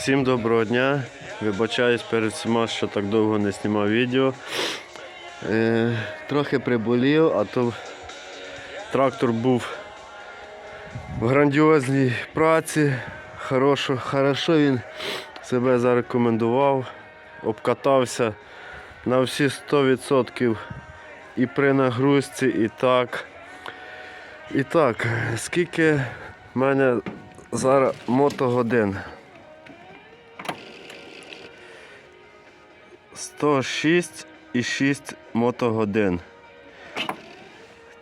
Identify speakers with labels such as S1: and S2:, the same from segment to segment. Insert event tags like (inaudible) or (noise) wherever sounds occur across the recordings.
S1: Всім доброго дня. Вибачаюсь перед всіма, що так довго не знімав відео. Е, трохи приболів, а то трактор був в грандіозній праці. Хорошо, хорошо він себе зарекомендував, обкатався на всі 100% і при нагрузці, і так. І так, скільки в мене зараз мотогодин? 106,6 мотогодин.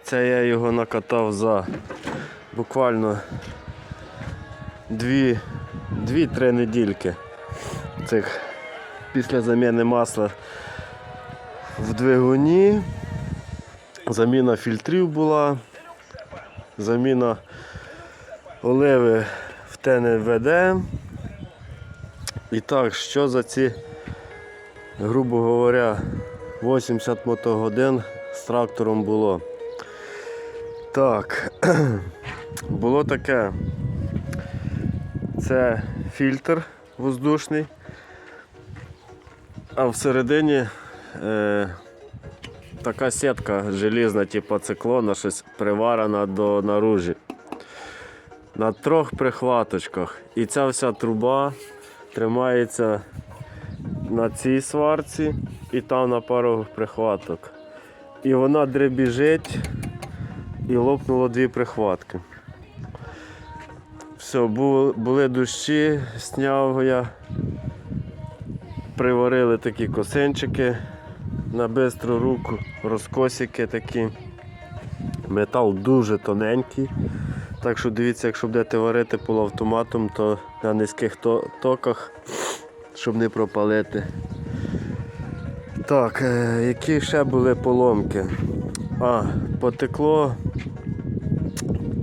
S1: Це я його накатав за буквально 2-3 недільки. Цих після заміни масла в двигуні. Заміна фільтрів була, заміна оливи в ТНВД. І так, що за ці грубо говоря, 80 мотогодин з трактором було. Так, (clears throat) було таке. Це фільтр воздушний, а всередині е, така сітка желізна, типу циклона, щось приварена до наружі. На трьох прихваточках. І ця вся труба тримається на цій сварці і там на пару прихваток. І вона дребіжить і лопнуло дві прихватки. Все, були дощі, сняв я, приварили такі косинчики на бистру руку, розкосики такі. Метал дуже тоненький. Так що дивіться, якщо будете варити полуавтоматом, то на низьких то- токах щоб не пропалити. Так, е, які ще були поломки? А, потекло.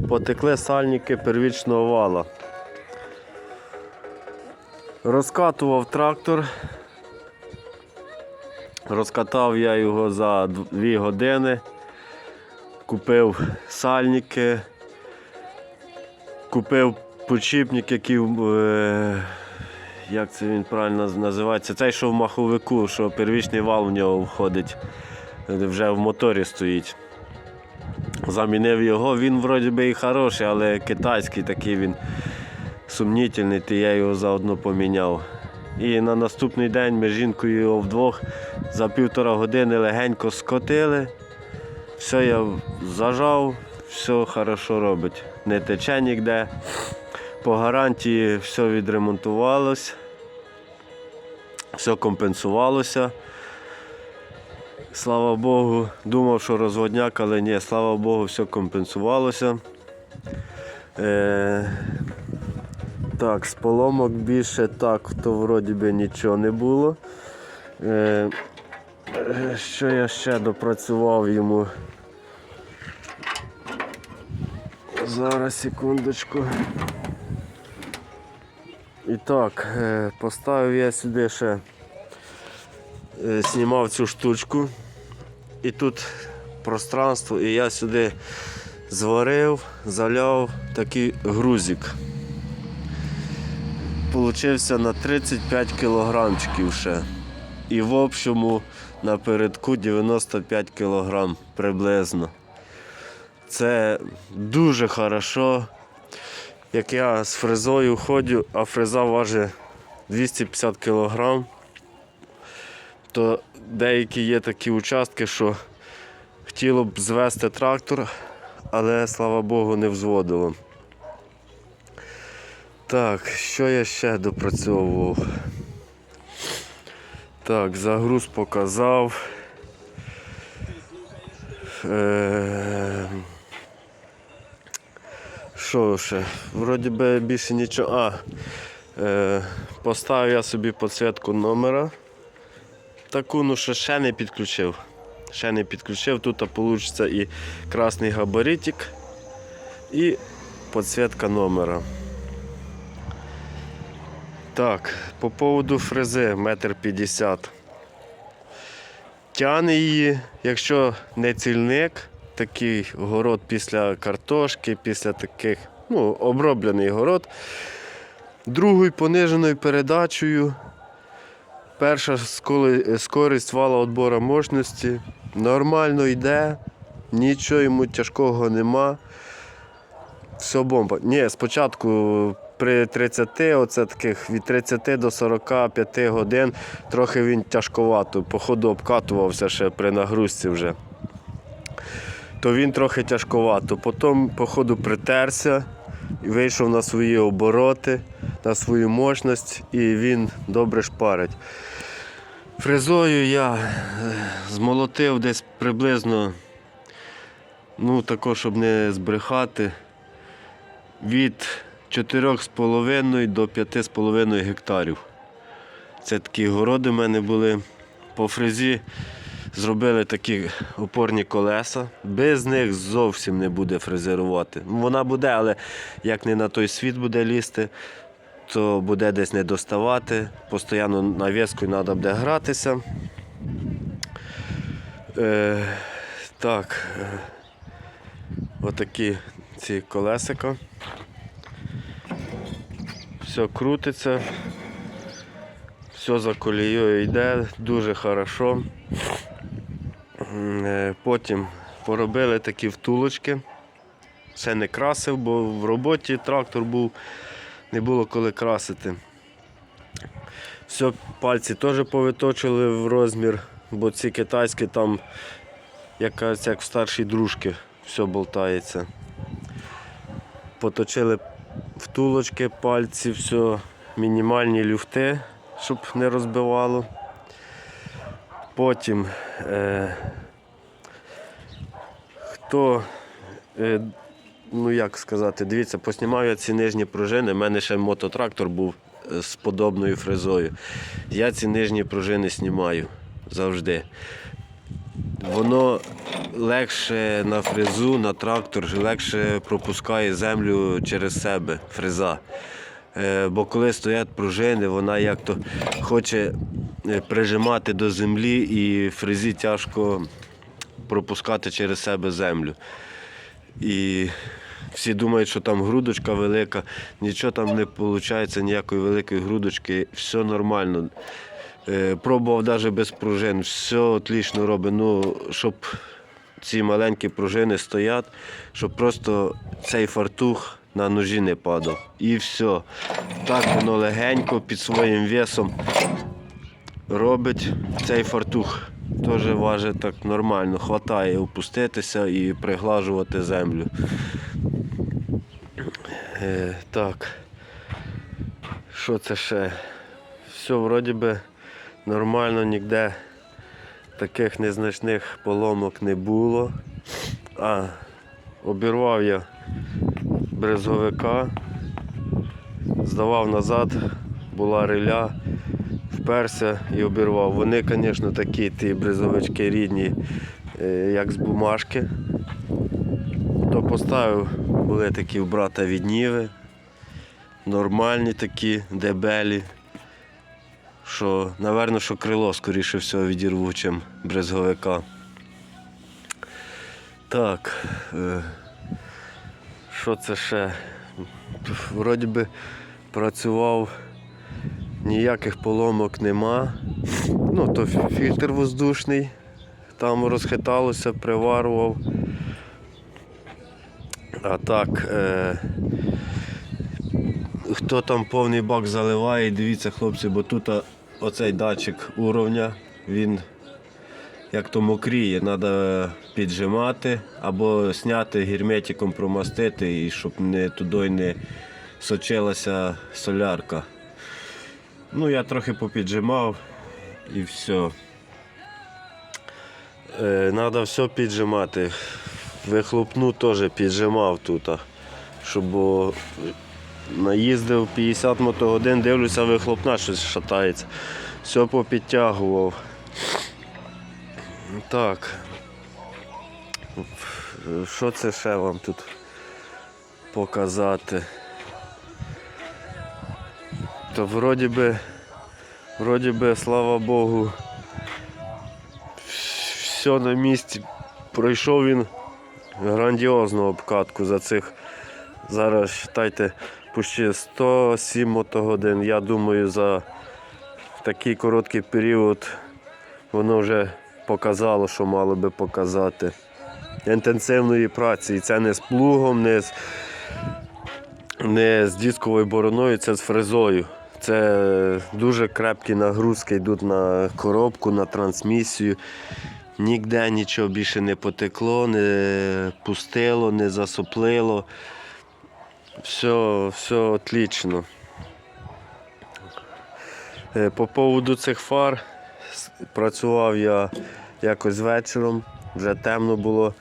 S1: Потекли сальники первічного вала. Розкатував трактор. Розкатав я його за 2 години. Купив сальники, купив почіпник, який е, як це він правильно називається? Цей, що в маховику, що первічний вал в нього входить, вже в моторі стоїть. Замінив його, він вроді би і хороший, але китайський такий він сумнітельний, то я його заодно поміняв. І на наступний день ми з жінкою його вдвох за півтора години легенько скотили. Все я зажав, все хорошо робить. Не тече ніде. По гарантії все відремонтувалось, все компенсувалося. Слава Богу, думав, що розводняк, але ні, слава Богу, все компенсувалося. Е, так, з поломок більше так, то вроді би нічого не було. Е, що я ще допрацював йому? Зараз секундочку. І так, е, поставив я сюди ще, е, знімав цю штучку. І тут пространство, і я сюди зварив, заляв такий грузик. Получився на 35 кілограмчиків ще. І в общому напередку 95 кілограм приблизно. Це дуже хорошо. Як я з фрезою ходю, а фреза важить 250 кг, то деякі є такі участки, що хотіло б звести трактор, але слава Богу не взводило. Так, що я ще допрацьовував? Так, загруз показав. Е- що ще? Вроді би більше нічого. А, е, поставив я собі підсвітку номера. Таку, ну що ще не підключив. Ще не підключив. Тут вийде і красний габаритик, і підсвітка номера. Так, по поводу фрези метр п'ятдесят. Тяне її, якщо не цільник, такий город після картошки, після таких, ну, оброблений город, другою пониженою передачею. Перша скорість вала відбору мощності. Нормально йде, нічого йому тяжкого нема. Все бомба. Ні, спочатку при 30, оце таких від 30 до 45 годин, трохи він тяжковато, походу обкатувався ще при нагрузці вже. То він трохи тяжковато. Потім, походу, притерся і вийшов на свої обороти, на свою мощність і він добре шпарить. Фрезою я е, змолотив десь приблизно, ну також, щоб не збрехати, від 4,5 до 5,5 гектарів. Це такі городи в мене були. По фрезі зробили такі опорні колеса. Без них зовсім не буде фрезерувати. Вона буде, але як не на той світ буде лізти, то буде десь не доставати. Постійно навіскою треба буде гратися. Е, так, отакі ці колесика. Все крутиться, все за колією йде, дуже хорошо. Потім поробили такі втулочки. Ще не красив, бо в роботі трактор був, не було коли красити. Все, пальці теж повиточили в розмір, бо ці китайські там, як кажуть, як в старшій дружки, все болтається. Поточили втулочки, пальці, все, мінімальні люфти, щоб не розбивало. Потім е, хто, е, ну як сказати, дивіться, поснімав я ці нижні пружини. У мене ще мототрактор був е, з подобною фрезою. Я ці нижні пружини знімаю завжди. Воно легше на фрезу, на трактор, легше пропускає землю через себе, фреза. Е, Бо коли стоять пружини, вона як то хоче прижимати до землі і фрезі тяжко пропускати через себе землю. І всі думають, що там грудочка велика, нічого там не виходить, ніякої великої грудочки, все нормально. Е, Пробував навіть без пружин, все отлично робить. Ну, щоб ці маленькі пружини стоять, щоб просто цей фартух на ножі не падав. І все. Так воно легенько під своїм весом робить цей фартух. Теж важить так нормально, хватає опуститися і приглажувати землю. Е, так. Що це ще? Все, вроді би нормально, ніде таких незначних поломок не було. А, обірвав я брезговика, здавав назад, була риля, вперся і обірвав. Вони, звісно, такі ті брезовички рідні, е, як з бумажки. То поставив, були такі у брата від Ніви, нормальні такі, дебелі. Що, напевно, що крило скоріше всього відірву, чим брезговика. Так. Е, що це ще? Вроді би працював, ніяких поломок нема. Ну, то фільтр воздушний, там розхиталося, приварував. А так, е, хто там повний бак заливає, дивіться, хлопці, бо тут оцей датчик уровня, він як то мокріє, треба піджимати або зняти герметиком промастити, і щоб не туди не сочилася солярка. Ну, я трохи попіджимав і все. Треба все піджимати. Вихлопну теж піджимав тут, щоб наїздив 50 мотогодин, дивлюся, вихлопна щось шатається. Все попідтягував. Так. Що це ще вам тут показати? То вроді би, вроді би, слава Богу, все на місці. Пройшов він грандіозну обкатку за цих, зараз вважайте, почти 107 мотогодин. Я думаю, за такий короткий період воно вже показало, що мало би показати. Інтенсивної праці. І це не з плугом, не з, не з дисковою бороною, це з фрезою. Це дуже крепкі нагрузки йдуть на коробку, на трансмісію. Ніде нічого більше не потекло, не пустило, не засоплило. Все, все отлично. Е, По поводу цих фар працював я якось вечором, вже темно було.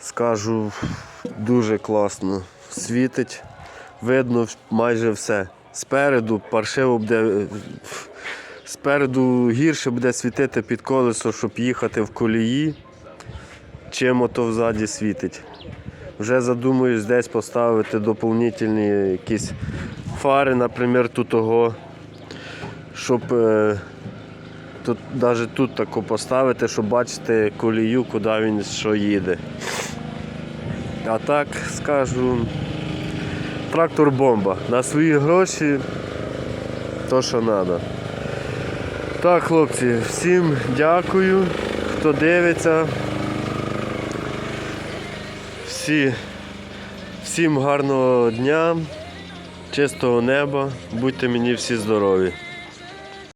S1: Скажу, дуже класно. Світить, видно майже все. Спереду паршиво буде. Спереду гірше буде світити під колесо, щоб їхати в колії, чим ото взаді світить. Вже задумуюсь десь поставити доповнительні якісь фари, наприклад, тут того, щоб е, тут, навіть тут таку поставити, щоб бачити колію, куди він що їде. А так скажу, трактор бомба. На свої гроші то, що треба. Так, хлопці, всім дякую, хто дивиться. Всі, всім гарного дня, чистого неба, будьте мені всі здорові.